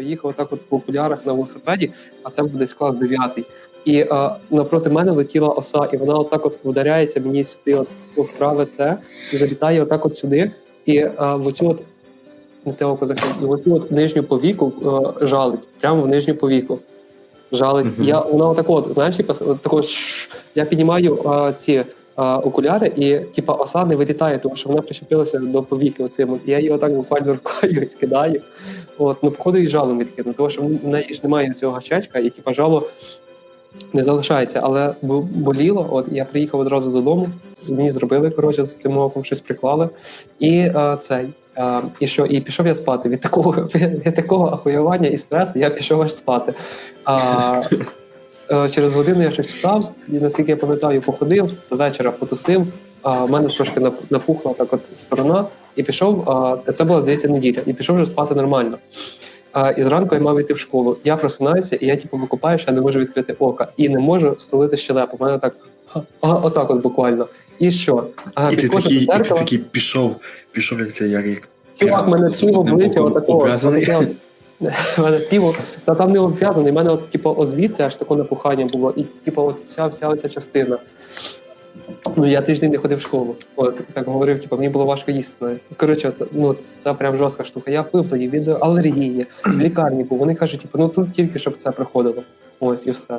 Їхав отак от в окулярах на велосипеді, а це був десь клас 9. І е, навпроти мене летіла оса, і вона отак от вдаряється мені сюди, от в праве це, і залітає отак от сюди. І е, в оцю от не те око закрив, в оцю от нижню повіку е, жалить, прямо в нижню повіку. Жалить. Мгм. Я вона отак от, знаєш, от я піднімаю е, ці окуляри, і типа оса не вилітає, тому що вона причепилася до повіки оцим. Я її отак буквально рукою кидаю. От, ну, походу, і жалом відкину, тому що в неї ж немає цього гачечка, і типа жало не залишається, але боліло. От я приїхав одразу додому. Мені зробили коротше з цим оком щось приклали. І е, цей. Е, і що? І пішов я спати. Від такого від такого ахуювання і стресу я пішов аж спати. А, через годину я щось встав, і наскільки я пам'ятаю, походив до вечора потусив. А, в мене трошки напухла так от сторона, і пішов. А, це була здається неділя, і пішов вже спати нормально. А, і зранку я мав йти в школу. Я просинаюся, і я типу викупаю, що я не можу відкрити ока. І не можу столити щелепу. У мене так а, отак от буквально. І що? А, І ти такий, і ти такий пішов, пішов як це, як, як чувак, мене пів обличчя отакого. У мене піво, та там не обв'язаний, у мене от, типу, озвідси аж таке напухання було, і типу, от вся, вся оця частина. Ну, я тиждень не ходив в школу. От, як говорив, типу, мені було важко їсти. Коротше, це, ну, це прям жорстка штука. Я пив тоді від алергії, в лікарні був. Вони кажуть, типу, ну тут тільки щоб це приходило. Ось і все.